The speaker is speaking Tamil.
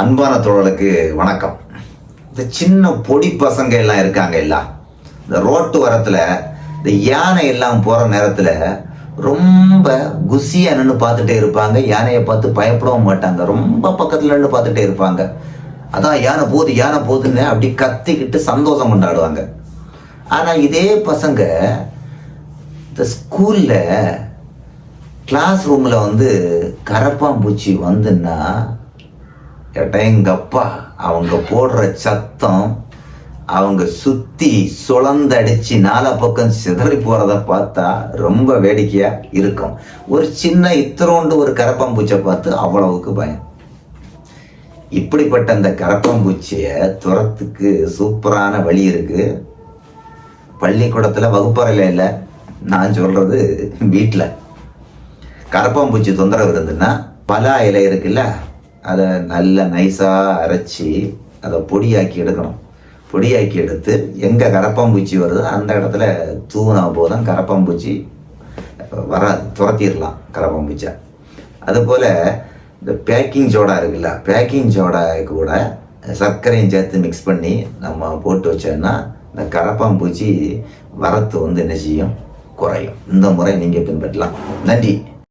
அன்பான தோழலுக்கு வணக்கம். இந்த சின்ன பொடி பசங்க எல்லாம் இருக்காங்க எல்லாம் இந்த ரோட்டு வரத்துல இந்த யானை எல்லாம் போற நேரத்துல ரொம்ப குசியா நின்று பார்த்துட்டே இருப்பாங்க. யானையை பார்த்து பயப்படவும் மாட்டாங்க. ரொம்ப பக்கத்துல நின்று பார்த்துட்டே இருப்பாங்க. அதான் யானை போகுது யானை போகுதுன்னு அப்படி கத்திக்கிட்டு சந்தோஷம் கொண்டாடுவாங்க. ஆனா இதே பசங்க இந்த ஸ்கூல்ல கிளாஸ் ரூம்ல வந்து கரப்பாம்பூச்சி வந்துன்னா எட்டேங்கப்பா அவங்க போடுற சத்தம் அவங்க சுற்றி சுழந்தடிச்சு நாலா பக்கம் சிதறி போகிறத பார்த்தா ரொம்ப வேடிக்கையாக இருக்கும். ஒரு சின்ன இத்திரோண்டு ஒரு கரப்பாம்பூச்சை பார்த்து அவ்வளவுக்கு பயம். இப்படிப்பட்ட அந்த கரப்பாம்பூச்சியை துரத்துக்கு சூப்பரான வழி இருக்குது பள்ளிக்கூடத்தில் வகுப்பறையில் இல்லை நான் சொல்கிறது வீட்டில் கரப்பாம்பூச்சி தொந்தரவு இருந்ததுன்னா பலா இலை இருக்குல்ல அதை நல்ல நைஸாக அரைச்சி அதை பொடியாக்கி எடுக்கணும். பொடியாக்கி எடுத்து எங்கே கரப்பாம்பூச்சி வருதோ அந்த இடத்துல தூவினா போதும். கரப்பாம்பூச்சி வராது துரத்திடலாம் கரப்பாம்பூச்சா அதுபோல் இந்த பேக்கிங் சோடா இருக்குல்ல பேக்கிங் சோடா கூட சர்க்கரையும் சேர்த்து மிக்ஸ் பண்ணி நம்ம போட்டு வச்சோன்னா இந்த கரப்பாம்பூச்சி வரத்து வந்து என்ன செய்யும்? குறையும். இந்த முறை நீங்கள் பின்பற்றலாம். நன்றி.